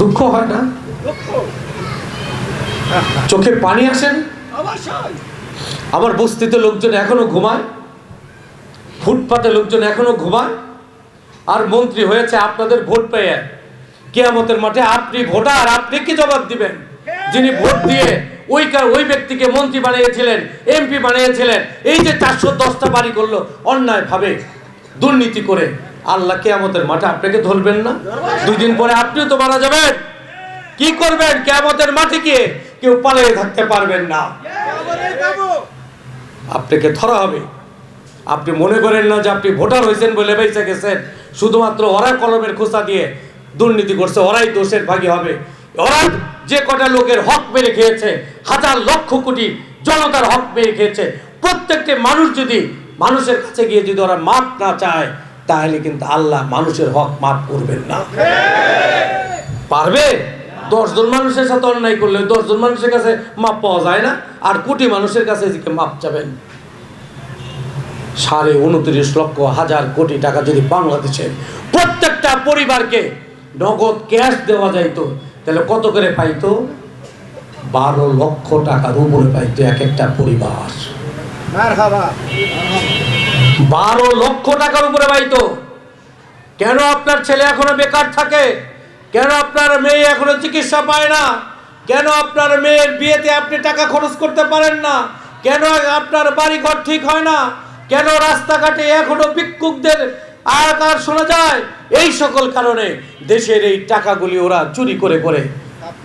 দুঃখ হয় না? চোখে পানি আসে না? আমার বস্তিতে লোকজন এখনও ঘুমায়? ফুটপাতে লোকজন এখনও ঘুমায়? আর মন্ত্রী হয়েছে, আপনাদের ভোট পেয়ে। কেয়ামতের মাঠে আপনি ভোটার, আপনি কি জবাব দিবেন? যিনি ভোট দিয়ে ওই ওই ব্যক্তিকে মন্ত্রী বানিয়েছিলেন, এমপি বানিয়েছিলেন, এই যে চারশো দশটা বাড়ি করল অন্যায় ভাবে দুর্নীতি করে আল্লাহ কেয়ামতের মাঠে আপনাকে ধরবেন না। দুই দিন পরে আপনিও তো মারা যাবেন। কি করবেন? কেয়ামতের মাঠে গিয়ে কেউ পালিয়ে থাকতে পারবেন না। আপনাকে ধরা হবে। আপনি মনে করেন না যে আপনি ভোটার হয়েছেন বলে বেঁচে গেছেন। শুধুমাত্র ওরা কলমের খোসা দিয়ে দুর্নীতি করছে, ওরাই দোষের ভাগী হবে। ওরা যে কটা লোকের হক মেরে খেয়েছে, হাজার লক্ষ কোটি জনতার হক মেরে খেয়েছে, প্রত্যেকটি মানুষ যদি, মানুষের কাছে গিয়ে যদি ওরা মাপ না চায় তাহলে কিন্তু আল্লাহ মানুষের হক মাপ করবেন না। পারবে? দশজন মানুষের সাথে অন্যায় করলে দশজন মানুষের কাছে মাপ পাওয়া যায় না, আর কোটি মানুষের কাছে এদিকে মাপ চাবেন। সাড়ে উনত্রিশ লক্ষ হাজার কোটি টাকা যদি বাংলাদেশের প্রত্যেকটা পরিবারকে নগদ ক্যাশ দেওয়া যাইতো, তাহলে কত করে পাইতো? বারো লক্ষ টাকার উপরে পাইতো এক একটা পরিবার। বারো লক্ষ টাকার উপরে পাইতো কেন আপনার ছেলে এখনও বেকার থাকে? কেন আপনার মেয়ে এখনও চিকিৎসা পায় না? কেন আপনার মেয়ের বিয়েতে আপনি টাকা খরচ করতে পারেন না? কেন আপনার বাড়ি ঘর ঠিক হয় না? কেন রাস্তাঘাটে এখনও ভিক্ষুকদের আকার শোনা যায়? এই সকল কারণে দেশের এই টাকাগুলি ওরা চুরি করে করে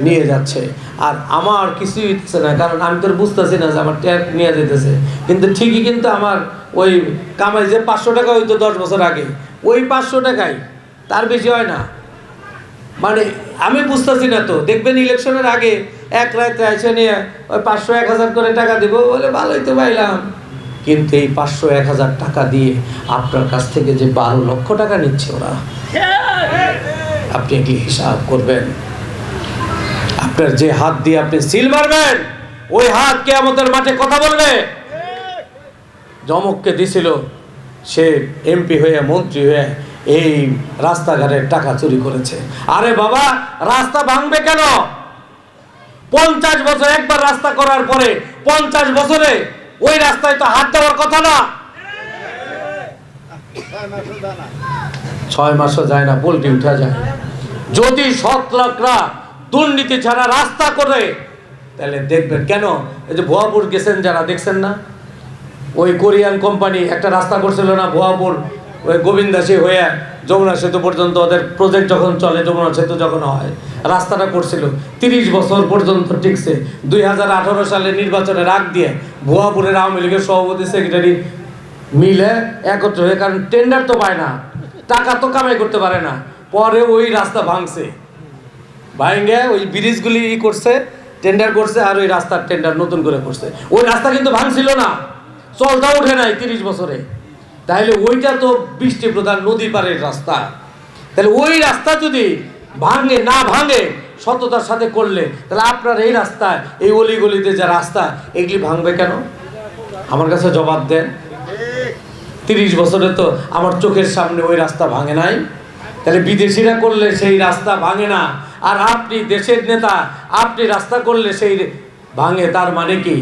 নিয়ে যাচ্ছে। আর আমার কিছুই হচ্ছে না, কারণ আমি তো বুঝতেছি না যে আমার ট্যাগ নিয়ে যেতেছে কিন্তু ঠিকই কিন্তু আমার ওই কামাই যে পাঁচশো টাকা হইতো দশ বছর আগে, ওই পাঁচশো টাকাই তার বেশি হয় না। মানে আমি বুঝতেছি না তো, দেখবেন ইলেকশনের আগে এক রাতে এসে নিয়ে ওই পাঁচশো এক হাজার করে টাকা দেবো, বলে ভালোই তো পাইলাম। কিন্তু এই পাঁচশো এক হাজার টাকা দিয়ে আপনার কাছ থেকে যে বারো লক্ষ টাকা নিচ্ছে ওরা, আপনি কি হিসাব করবেন। আপনার যে হাত দিয়ে আপনি সিল মারবেন, ওই হাত কে আমাদের মাঠে কথা বলবে। জমককে দিছিল। সে এমপি হয়ে, মন্ত্রী হয়ে এই রাস্তাঘাটের টাকা চুরি করেছে। আরে বাবা, রাস্তা ভাঙবে কেন? পঞ্চাশ বছর, একবার রাস্তা করার পরে পঞ্চাশ বছরে ওই রাস্তায় তো হাত দেওয়ার কথা না? ছয় মাস মাসও যায় না পোল্ট্রি উঠা যায় যদি সৎ লোকরা দুর্নীতি ছাড়া রাস্তা করে, তাহলে দেখবেন কেন? এই যে ভুয়াপুর গেছেন যারা, দেখছেন না? ওই কোরিয়ান কোম্পানি একটা রাস্তা করছিল না ভুয়াপুর, ওই গোবিন্দাসী হয়ে যমুনা সেতু পর্যন্ত ওদের প্রজেক্ট যখন চলে, যমুনা সেতু যখন হয়, রাস্তাটা করছিল। তিরিশ বছর পর্যন্ত টিকছে। দুই হাজার আঠারো সালে নির্বাচনের আগ দিয়ে ভুয়াপুরের আওয়ামী লীগের সভাপতি সেক্রেটারি মিলে একত্র হয়ে, কারণ টেন্ডার তো পায় না, টাকা তো কামাই করতে পারে না, পরে ওই রাস্তা ভাঙছে। ভাঙে, ওই ব্রিজগুলি করছে টেন্ডার করছে, আর ওই রাস্তার টেন্ডার নতুন করে করছে। ওই রাস্তা কিন্তু ভাঙছিল না। চলটা উঠে নাই তিরিশ বছরে। তাহলে ওইটা তো বৃষ্টি প্রধান নদী পাড়ের রাস্তা। তাহলে ওই রাস্তা যদি ভাঙে, না ভাঙে, সততার সাথে করলে, তাহলে আপনার এই রাস্তায়, এই অলিগলিতে যে রাস্তা, এগুলি ভাঙবে কেন? আমার কাছে জবাব দেন, তিরিশ বছরে তো আমার চোখের সামনে ওই রাস্তা ভাঙে নাই। তাহলে বিদেশিরা করলে সেই রাস্তা ভাঙে না। আর আপনি দেশের নেতা, আপনি রাস্তা করলে সেই ভাঙে, তার মানে কি?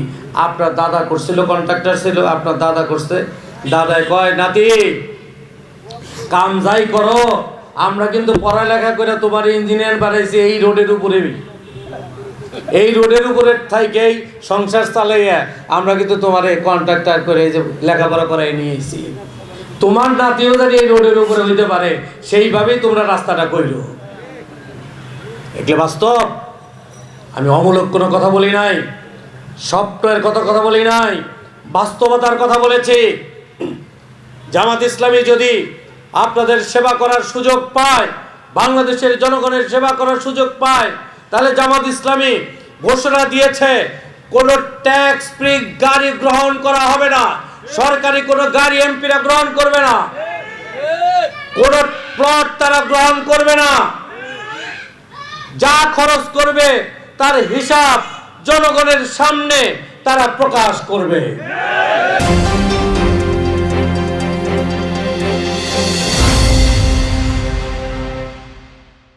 আপনার দাদা করছিল কন্ট্রাক্টর ছিল, আপনার দাদা করছে। দাদাই কয়, নাতি, কাম যাই করো, আমরা কিন্তু পড়ালেখা করে তোমার ইঞ্জিনিয়ার বানাইছি এই রোডের উপরে। এই রোডের উপরে থাইকেই সংসার চালাইয়া আমরা কিন্তু তোমার এই কন্ট্রাক্টার করে এই যে লেখাপড়া করাই নিয়েছি। তোমার নাতিও জানি এই রোডের উপরে হইতে পারে, সেইভাবেই তোমরা রাস্তাটা কইলো এগুলো বাস্তব? আমি অমূলক কোনো কথা বলি নাই। সফটওয়্যার কথা কথা বলি নাই। বাস্তবতার কথা বলেছি। জামাত ইসলামী যদি আপনাদের সেবা করার সুযোগ পায়, বাংলাদেশের জনগণের সেবা করার সুযোগ পায়, তাহলে জামাত ইসলামী ঘোষণা দিয়েছে, কোনো ট্যাক্স ফ্রি গাড়ি গ্রহণ করা হবে না। সরকারি কোনো গাড়ি এমপিরা গ্রহণ করবে না। কোনো প্লট তারা গ্রহণ করবে না। যা খরচ করবে তার হিসাব জনগণের সামনে তারা প্রকাশ করবে।